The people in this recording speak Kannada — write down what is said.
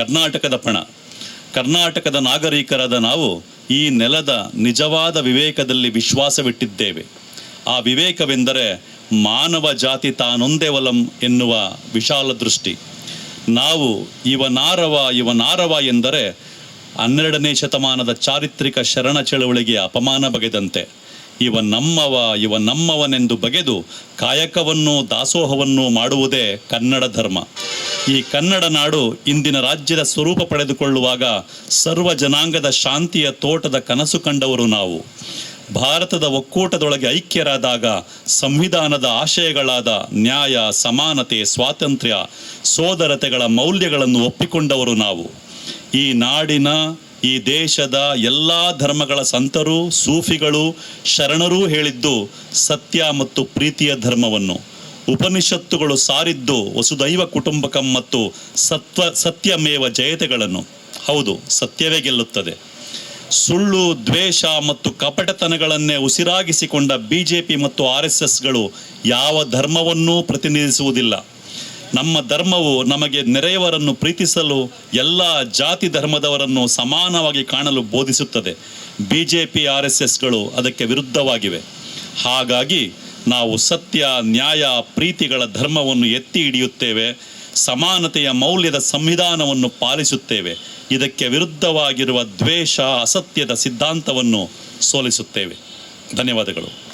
ಕರ್ನಾಟಕದ ಪಣ. ಕರ್ನಾಟಕದ ನಾಗರಿಕರಾದ ನಾವು ಈ ನೆಲದ ನಿಜವಾದ ವಿವೇಕದಲ್ಲಿ ವಿಶ್ವಾಸವಿಟ್ಟಿದ್ದೇವೆ. ಆ ವಿವೇಕವೆಂದರೆ ಮಾನವ ಜಾತಿ ತಾನೊಂದೇ ಒಲಂ ಎನ್ನುವ ವಿಶಾಲ ದೃಷ್ಟಿ. ನಾವು ಇವನಾರವ ಇವನಾರವ ಎಂದರೆ ಹನ್ನೆರಡನೇ ಶತಮಾನದ ಚಾರಿತ್ರಿಕ ಶರಣ ಚಳವಳಿಗೆ ಅಪಮಾನ ಬಗೆದಂತೆ. ಇವ ನಮ್ಮವ ಇವ ನಮ್ಮವನೆಂದು ಬಗೆದು ಕಾಯಕವನ್ನು ದಾಸೋಹವನ್ನು ಮಾಡುವುದೇ ಕನ್ನಡ ಧರ್ಮ. ಈ ಕನ್ನಡ ನಾಡು ಇಂದಿನ ರಾಜ್ಯದ ಸ್ವರೂಪ ಪಡೆದುಕೊಳ್ಳುವಾಗ ಸರ್ವ ಜನಾಂಗದ ಶಾಂತಿಯ ತೋಟದ ಕನಸು ಕಂಡವರು ನಾವು. ಭಾರತದ ಒಕ್ಕೂಟದೊಳಗೆ ಐಕ್ಯರಾದಾಗ ಸಂವಿಧಾನದ ಆಶಯಗಳಾದ ನ್ಯಾಯ, ಸಮಾನತೆ, ಸ್ವಾತಂತ್ರ್ಯ, ಸೋದರತೆಗಳ ಮೌಲ್ಯಗಳನ್ನು ಒಪ್ಪಿಕೊಂಡವರು ನಾವು. ಈ ನಾಡಿನ, ಈ ದೇಶದ ಎಲ್ಲ ಧರ್ಮಗಳ ಸಂತರು, ಸೂಫಿಗಳು, ಶರಣರೂ ಹೇಳಿದ್ದು ಸತ್ಯ ಮತ್ತು ಪ್ರೀತಿಯ ಧರ್ಮವನ್ನು. ಉಪನಿಷತ್ತುಗಳು ಸಾರಿದ್ದು ವಸುದೈವ ಕುಟುಂಬಕಂ ಮತ್ತು ಸತ್ವ ಸತ್ಯಮೇವ ಜಯತೆಗಳನ್ನು. ಹೌದು, ಸತ್ಯವೇ ಗೆಲ್ಲುತ್ತದೆ. ಸುಳ್ಳು, ದ್ವೇಷ ಮತ್ತು ಕಪಟತನಗಳನ್ನೇ ಉಸಿರಾಗಿಸಿಕೊಂಡ ಬಿ ಜೆ ಪಿ ಮತ್ತು ಆರ್ ಎಸ್ ಎಸ್ಗಳು ಯಾವ ಧರ್ಮವನ್ನೂ ಪ್ರತಿನಿಧಿಸುವುದಿಲ್ಲ. ನಮ್ಮ ಧರ್ಮವು ನಮಗೆ ನೆರೆಯವರನ್ನು ಪ್ರೀತಿಸಲು ಎಲ್ಲ ಜಾತಿ ಧರ್ಮದವರನ್ನು ಸಮಾನವಾಗಿ ಕಾಣಲು ಬೋಧಿಸುತ್ತದೆ. B J P R S ಎಸ್ಗಳು ಅದಕ್ಕೆ ವಿರುದ್ಧವಾಗಿವೆ. ಹಾಗಾಗಿ ನಾವು ಸತ್ಯ, ನ್ಯಾಯ, ಪ್ರೀತಿಗಳ ಧರ್ಮವನ್ನು ಎತ್ತಿ ಹಿಡಿಯುತ್ತೇವೆ, ಸಮಾನತೆಯ ಮೌಲ್ಯದ ಸಂವಿಧಾನವನ್ನು ಪಾಲಿಸುತ್ತೇವೆ, ಇದಕ್ಕೆ ವಿರುದ್ಧವಾಗಿರುವ ದ್ವೇಷ, ಅಸತ್ಯದ ಸಿದ್ಧಾಂತವನ್ನು ಸೋಲಿಸುತ್ತೇವೆ. ಧನ್ಯವಾದಗಳು.